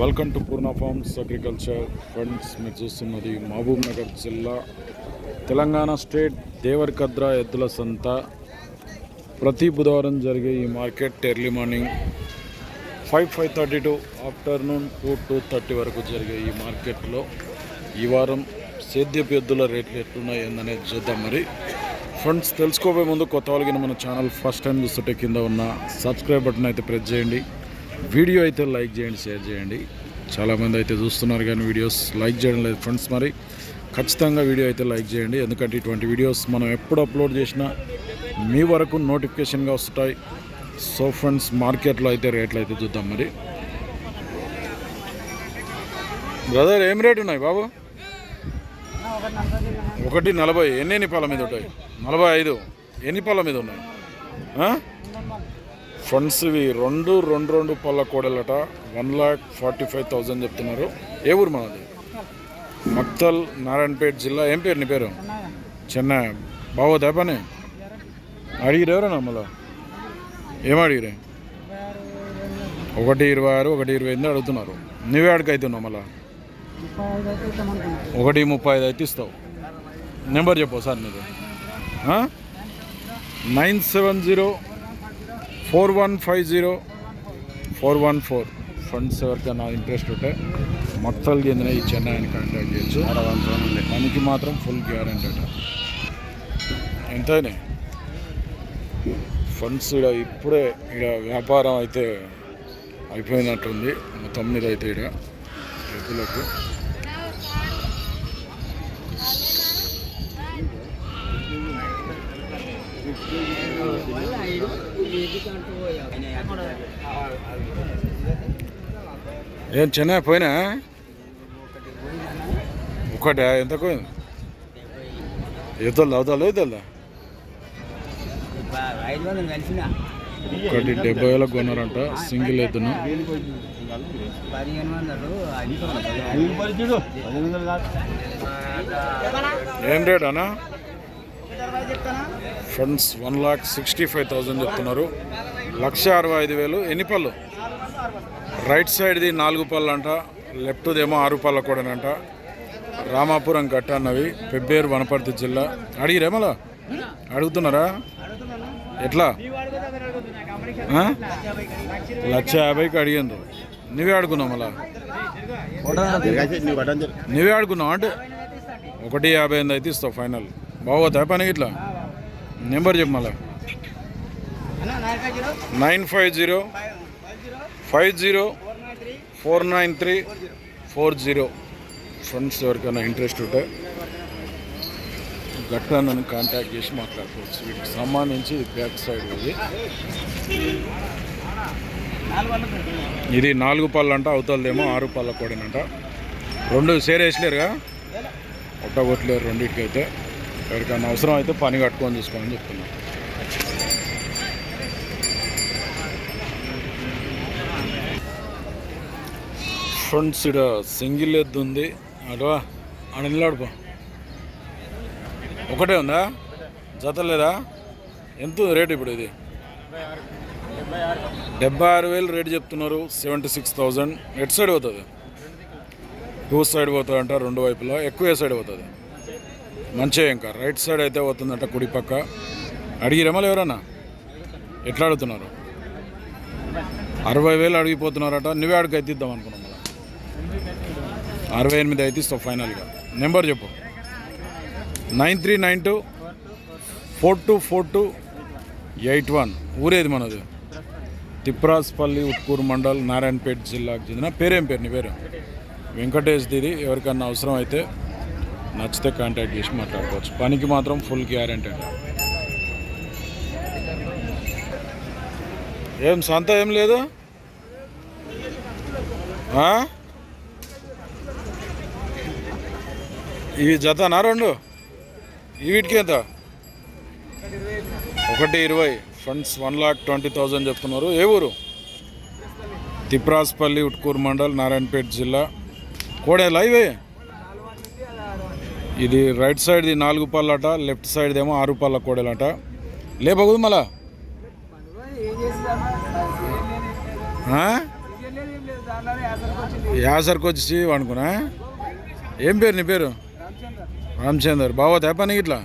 Welcome to Purna farms agriculture funds మీరు చూస్తున్నది మహబూబ్ నగర్ జిల్లా తెలంగాణ స్టేట్ దేవరకద్ర ఎద్దుల సంత. ప్రతి బుధవారం జరిగే ఈ market early morning five five thirty to afternoon two two thirty వరకు జరిగే ఈ మార్కెట్లో ఈ వారం సేద్యపు ఎద్దుల రేట్లు ఎట్లున్నాయి ఏందనేది చూద్దాం మరి. ఫ్రెండ్స్ తెలుసుకోబోయే ముందు కొత్త వాళ్ళకి మన ఛానల్ ఫస్ట్ టైం చూస్తుంటే కింద ఉన్న సబ్స్క్రైబ్ బటన్ అయితే ప్రెస్ చేయండి. వీడియో అయితే లైక్ చేయండి షేర్ చేయండి. చాలామంది అయితే చూస్తున్నారు కానీ వీడియోస్ లైక్ చేయడం లేదు ఫ్రెండ్స్ మరి. ఖచ్చితంగా వీడియో అయితే లైక్ చేయండి. ఎందుకంటే ఇటువంటి వీడియోస్ మనం ఎప్పుడు అప్లోడ్ చేసినా మీ వరకు నోటిఫికేషన్గా వస్తాయి. సో ఫ్రెండ్స్ మార్కెట్లో అయితే రేట్లు అయితే చూద్దాం మరి. బ్రదర్ ఏం రేట్ ఉన్నాయి బాబు? ఒకటి నలభై ఎన్ని ఎన్ని పాల మీద ఉంటాయి? నలభై ఐదు ఎన్ని పాల మీద ఉన్నాయి? ఫండ్స్ ఇవి రెండు రెండు రెండు పళ్ళ కోడలట one lakh forty five thousand చెప్తున్నారు. ఏ ఊరు మనది మక్తల్ నారాయణపేట జిల్లా. ఏం పేరు నీ పేరు? చెన్నై. బాగోదా పని అడిగిరు ఎవరన్నా మళ్ళా? ఏం అడిగిరే? ఒకటి ఇరవై ఆరు ఒకటి ఇరవై ఎనిమిది అడుగుతున్నారు. నువ్వే అడుగైతున్నావు మళ్ళా? ఒకటి ముప్పై ఐదు అయితే ఇస్తావు. నెంబర్ చెప్పు సార్ మీరు nine seven zero four one five zero four one four. Funds ఎవరికైనా ఇంట్రెస్ట్ ఉంటే మొత్తాలు చెందిన ఈ చెన్నైని కాంటాక్ట్ చేయొచ్చు. దానికి మాత్రం ఫుల్ గ్యారంటీ అట. ఎంతైనా ఫండ్స్ ఇక్కడ ఇప్పుడే ఇక్కడ వ్యాపారం అయితే అయిపోయినట్టుంది. మొత్తం మీద అయితే ఇక్కడ రైతులకు. ఏం చెన్నై పోయినా? ఒకటే ఎంత పోయింది? ఎదుల్దా అవుతా కలిసిన. ఒకటి డెబ్బై వేలకు కొన్నారంట సింగిల్ ఎద్దును ఏం రేట్ అన్నా? Funds one lakh sixty five thousand చెప్తున్నారు. లక్ష అరవై ఐదు వేలు. ఎన్ని పళ్ళు? రైట్ సైడ్ది నాలుగు పళ్ళు అంట లెఫ్ట్దేమో ఆరు పళ్ళ కూడానంట రామాపురం గట్ట అన్నవి పెబ్బేరు వనపర్తి జిల్లా. అడిగిరే మళ్ళా? అడుగుతున్నారా? ఎట్లా? లక్ష యాభైకి అడిగిండ్రు. నువ్వే అడుగున్నావు మళ్ళా? నువ్వే అడుగున్నావు అంటే? ఒకటి యాభై ఎనిమిది అయితే ఇస్తావు ఫైనల్ బాగోతా పని ఇట్లా నెంబర్ చెప్పు మళ్ళా. Nine five zero five zero four nine three four zero. Friends ఎవరికైనా ఇంట్రెస్ట్ ఉంటే గట్రా నన్ను కాంటాక్ట్ చేసి మాట్లాడుకోవచ్చు. వీటికి సంబంధించి బ్యాక్ సైడ్ ఇది. ఇది నాలుగు పళ్ళు అంట అవతలదేమో ఆరు పళ్ళ కూడానంట. రెండు సేర్ వేసలేరుగా ఒట్ట కొట్టలేరు రెండింటికి అయితే ఎవరికైనా అవసరం అయితే పని కట్టుకొని చూసుకోమని చెప్తున్నాను ఫ్రెండ్స్ ఇక్కడ సింగిల్ ఎద్దు ఉంది. అటువా ఆడ నిలబడిపో ఒకటే ఉందా? జత లేదా? ఎంత ఉంది రేట్ ఇప్పుడు ఇది? డెబ్బై ఆరు వేలు రేట్ చెప్తున్నారు. Seventy six thousand. At side పోతుంది? టూ సైడ్ పోతుందంట రెండు వైపులా. ఎక్కువ ఏ సైడ్ పోతుంది? మంచిగా ఇంకా. రైట్ సైడ్ అయితే పోతుందంట కుడి పక్క. అడిగిరేమో ఎవరన్నా? ఎట్లా అడుగుతున్నారు? అరవై వేలు అడిగిపోతున్నారట. నువ్వే అడిగి అయితే అనుకున్నాం మళ్ళీ. అరవై ఎనిమిది అయితే ఇస్తావు ఫైనల్గా. నెంబర్ చెప్పు. Nine three nine two four two four two eight one ఊరేది మనది? తిప్రాస్పల్లి ఉట్కూరు మండల్ నారాయణపేట జిల్లాకు చెందిన పేరేం పేరు? నీ పేరు? వెంకటేష్ దీది. ఎవరికన్నా అవసరం అయితే నచ్చితే కాంటాక్ట్ చేసి మాట్లాడుకోవచ్చు. పనికి మాత్రం ఫుల్ గ్యారంటీ అంట. ఏం సొంత ఏం లేదు? ఇవి జతనా రెండు? వీటికి ఎంత? ఒకటి ఇరవై. Funds one lakh twenty thousand చెప్తున్నారు. ఏ ఊరు? తిప్రాస్పల్లి ఉట్కూరు మండల్ నారాయణపేట జిల్లా. కోడే లైవే ఇది రైట్ సైడ్ది నాలుగు పళ్ళట లెఫ్ట్ సైడ్దేమో ఆరు పళ్ళ కోడేలట. లేపకూడదు మళ్ళా. ఏం యాసరికి వచ్చి అనుకున్నా ఏం పేరు నీ పేరు? రామచందర్. బావోతా పని ఇట్లా?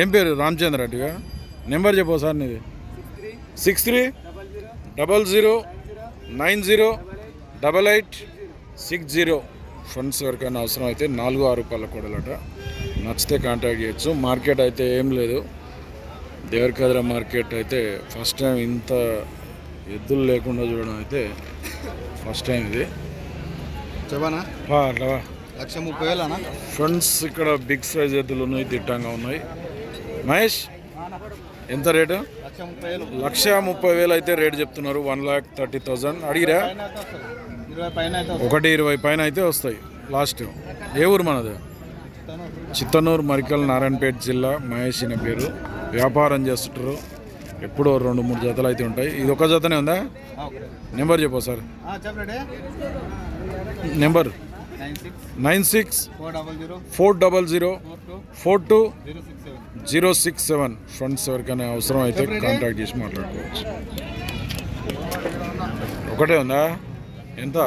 ఏం పేరు? రామచంద్ర అటుగా నెంబర్ చెప్పు సార్ నీది. Six three double zero nine zero double eight six zero. Funds ఎవరికైనా అవసరం అయితే నాలుగు ఆరు రూపాయల కూడలట. నచ్చితే కాంటాక్ట్ చేయొచ్చు. మార్కెట్ అయితే ఏం లేదు. దేవరకద్ర మార్కెట్ అయితే ఫస్ట్ టైం ఇంత ఎద్దులు లేకుండా చూడడం అయితే ఫస్ట్ టైం ఇది. చెప్పనా. లక్ష ముప్పై వేలు అన్న ఫ్రంట్స్ ఇక్కడ బిగ్ సైజ్ ఎద్దులు ఉన్నాయి దిట్టంగా ఉన్నాయి. మహేష్ ఎంత రేటు? లక్ష ముప్పై వేలు. లక్ష ముప్పై వేలు అయితే రేట్ చెప్తున్నారు. One lakh thirty thousand. అడిగిరా? ఒకటి ఇరవై పైన అయితే వస్తాయి. లాస్ట్. ఏ ఊరు మనది? చిత్తనూరు మరికల్ నారాయణపేట జిల్లా. మహేష్ అనే పేరు. వ్యాపారం చేస్తుంటారు. ఎప్పుడో రెండు మూడు జతలు అయితే ఉంటాయి. ఇది ఒక జతనే ఉందా. నెంబర్ చెప్పు sir. Number. Nine six. Four double zero. Four two. Zero six seven. Funds ఎవరికైనా అవసరం అయితే కాంటాక్ట్ చేసి మాట్లాడుకోవచ్చు. ఒకటే ఉందా? ఎంత?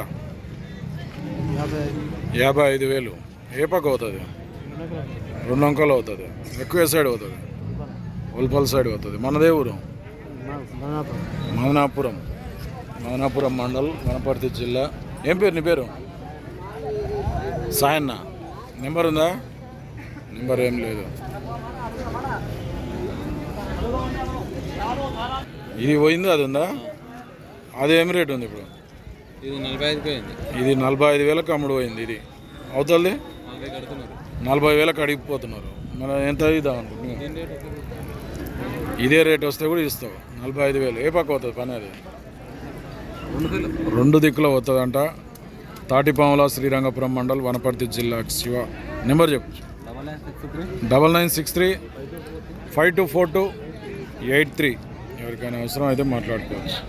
యాభై ఐదు వేలు. ఏ పక్క అవుతుంది? రెండు అంకలు అవుతుంది. ఎక్కువ సైడ్ అవుతుంది. ఉల్పల్ సైడ్ అవుతుంది. మనదే ఊరు? మదనాపురం. మదనాపురం మండల్ వనపర్తి జిల్లా. ఏం పేరు నీ పేరు? సాయన్న. నెంబర్ ఉందా? నెంబర్ ఏం లేదు. ఇది పోయిందా అది ఉందా? అది ఏం రేట్ ఉంది ఇప్పుడు? ఇది నలభై ఐదు వేలకు అమ్ముడు పోయింది ఇది. అవుతుంది నలభై వేలకు అడిగిపోతున్నారు మన ఎంత ఇద్దాం అనుకుంటున్నాం ఇదే రేట్ వస్తే కూడా ఇస్తావు. నలభై ఐదు వేలు. ఏ పక్క అవుతుంది పని అది? రెండు దిక్కులో. అవుతుందంట తాటిపాముల శ్రీరంగపురం మండల్ వనపర్తి జిల్లా శివ. నెంబర్ చెప్పు. Double nine six three five two four two eight three. ఎవరికైనా అవసరం అయితే మాట్లాడుకోవచ్చు.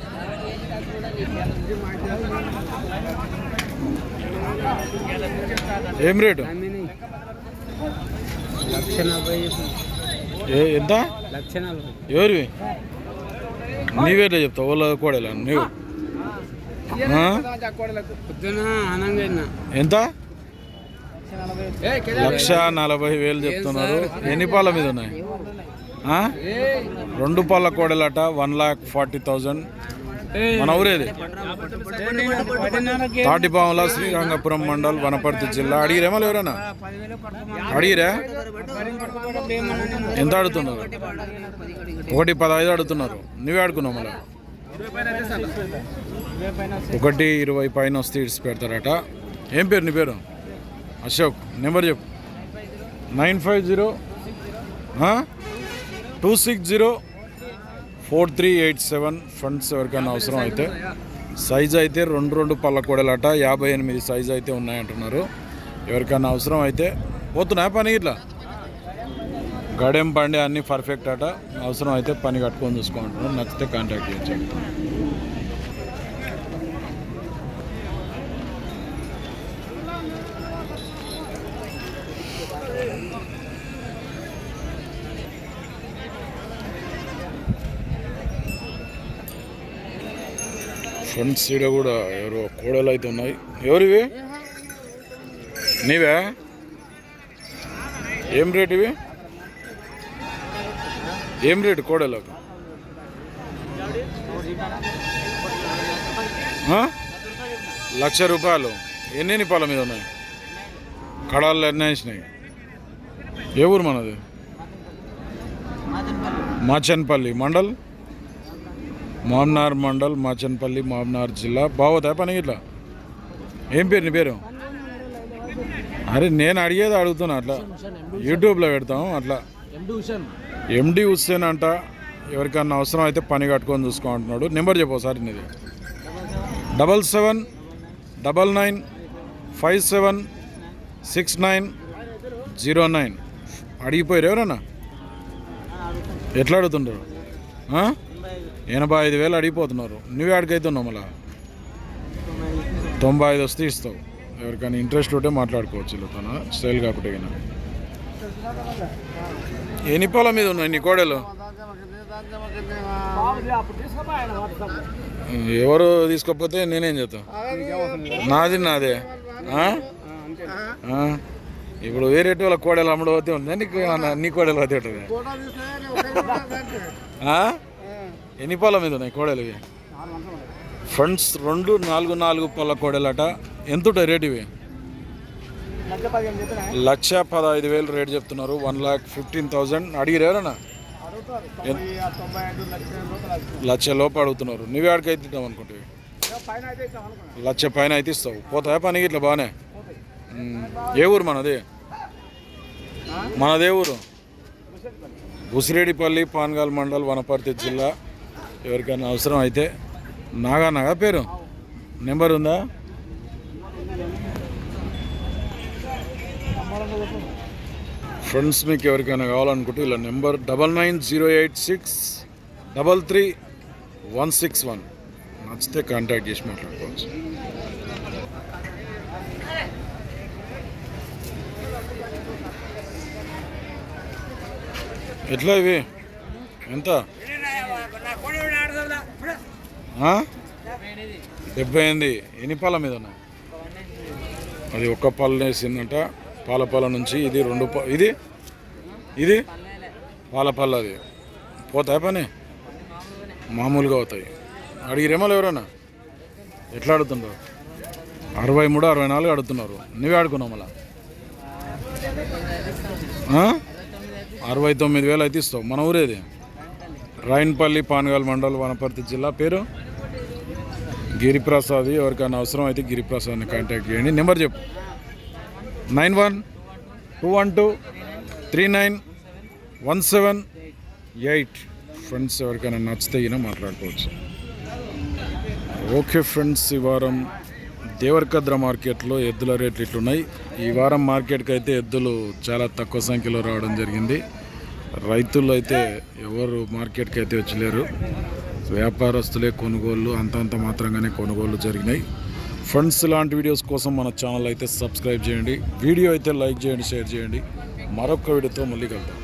ఏం రేటు? ఎంత? ఎవరివి? నీవేటే చెప్తావు వాళ్ళ కోడేలా నీవు. ఎంత? లక్ష నలభై వేలు చెప్తున్నారు. ఎన్ని పాల మీద ఉన్నాయి? రెండు పాల కోడలట వన్ లాక్ ఫార్టీ థౌజండ్. మన ఊరేది తాటిపాముల శ్రీరంగపురం మండల్ వనపర్తి జిల్లా. అడిగిరేమో ఎవరైనా అడిగిరా. ఎంత అడుగుతున్నారు? ఒకటి పదహైదు అడుగుతున్నారు. నువ్వే అడుగున్నావు మళ్ళీ. ఒకటి ఇరవై పైన వస్తే ఇడిచి పెడతారట. ఏం పేరు నీ పేరు? అశోక్. నెంబర్ చెప్పు. Nine five zero two six zero four three eight seven friends ఎవరికైనా అవసరం అయితే. సైజ్ అయితే రెండు రెండు పళ్ళ కూడలట యాభై ఎనిమిది సైజ్ అయితే ఉన్నాయంటున్నారు. ఎవరికైనా అవసరం అయితే పోతున్నా పని ఇట్లా? గడెం బండి అన్నీ పర్ఫెక్ట్ అట. అవసరం అయితే పని కట్టుకొని చూసుకుంటున్నాను నచ్చితే కాంటాక్ట్ చేయొచ్చు. ఫ్రంట్ సీడ కూడా ఎవరో కోడలు అయితే ఉన్నాయి. ఎవరివి? నీవే? ఏం రేట్ ఇవి? ఏం రేటు కోడలకు లక్ష రూపాయలు. ఎన్ని పాల మీద ఉన్నాయి? కడాలు ఎన్ని వేసినాయి? ఏ ఊరు మనది? మాచన్పల్లి మండల్? మామ్నార్ మండల్ మాచన్పల్లి మామ్నార్ జిల్లా. బావోతా పని ఇట్లా. ఏం పేరు నీ పేరు? అరే నేను అడిగేది అడుగుతున్నా అట్లా. యూట్యూబ్లో పెడతాం అట్లా. ఎండి హుస్సేన్. అంట ఎవరికన్నా అవసరం అయితే పని కట్టుకొని చూసుకో అంటున్నాడు నెంబర్ చెప్పు ఒకసారి నీది. Double seven double nine five seven six nine zero nine. అడిగిపోయారు ఎవరన్నా? ఎట్లా అడుగుతుంటారు? ఎనభై ఐదు వేలు అడిగిపోతున్నారు. నువ్వు అడిగైతున్నావు మళ్ళా? తొంభై ఐదు వస్తే ఇస్తావు. ఎవరికైనా ఇంట్రెస్ట్ ఉంటే మాట్లాడుకోవచ్చు ఇలా తన స్టైల్ కాబట్టి గిన. ఎన్ని పాల మీద ఉన్నాయి నీ కోడలు? ఎవరు తీసుకోకపోతే నేనేం చేస్తాను నాది నాదే. ఇప్పుడు వేరే వాళ్ళ కోడలు అమ్ముడు అయితే ఉంది? నీకు నీ కోడలు అయితే ఉంటుంది ఎన్ని పొలం మీద ఉన్నాయి కోడలు ఇవి? ఫ్రంట్స్ రెండు నాలుగు నాలుగు పొల కోడలట. ఎంత ఉంటాయి రేట్ ఇవి? లక్ష పదహైదు వేలు రేట్ చెప్తున్నారు. One lakh fifteen thousand. అడిగిరు ఎవరన్నా? లక్ష లోపు అడుగుతున్నారు. నువ్వే ఆడికైతే ఇద్దాం అనుకుంటే లక్ష పైన అయితే ఇస్తావు. పోతాయా పనికి ఇట్లా బాగానే ఏ ఊరు మనది? మనదే ఊరు? ఉసిరేడిపల్లి పాన్గాల్ మండల్ వనపర్తి జిల్లా. ఎవరికైనా అవసరం అయితే నాగా నాగా పేరు. నెంబర్ ఉందా? ఫ్రెండ్స్ మీకు ఎవరికైనా కావాలనుకుంటే ఇలా number double nine zero eight six double three one six one. నచ్చితే కాంటాక్ట్ చేసి మాట్లాడుకోవచ్చు. ఎట్లా ఇవి? ఎంత? డెబ్బై ఎనిమిది ఎన్ని పాల మీద ఉన్నాయి? అది ఒక్క పాలు వేసిందంట పాలపాల నుంచి ఇది రెండు పా ఇది? ఇది? పాలపల్ల అది. పోతాయి పని? మామూలుగా అవుతాయి అడిగిరేమో ఎవరైనా ఎట్లా అడుగుతుండ్రు అరవై మూడు అరవై నాలుగు అడుగుతున్నారు నువ్వే ఆడుకున్నావు మళ్ళా? అరవై తొమ్మిది వేలు అయితే ఇస్తావు. మన ఊరేది? రాయన్పల్లి పానగాల్ మండల్ వనపర్తి జిల్లా పేరు? గిరిప్రసాద్ ఎవరికైనా అవసరం అయితే గిరిప్రసాద్ని కాంటాక్ట్ చేయండి. నెంబర్ చెప్పు. Nine one two one two three nine one seven eight friends ఎవరికైనా నచ్చితే ఈయన మాట్లాడుకోవచ్చు. ఓకే ఫ్రెండ్స్ ఈ వారం దేవరకద్ర మార్కెట్లో ఎద్దుల రేట్లు ఇట్లున్నాయి. ఈ వారం మార్కెట్కి అయితే ఎద్దులు చాలా తక్కువ సంఖ్యలో రావడం జరిగింది. రైతులు అయితే ఎవరు మార్కెట్కి అయితే వచ్చలేరు వ్యాపారస్తులే కొనుగోళ్ళు అంతంత మాత్రంగానే కొనుగోళ్ళు జరిగినాయి. ఫ్రెండ్స్ లాంటి వీడియోస్ కోసం మన ఛానల్ అయితే సబ్స్క్రైబ్ చేయండి. వీడియో అయితే లైక్ చేయండి షేర్ చేయండి. మరొక వీడియోతో మళ్ళీ కలుద్దాం.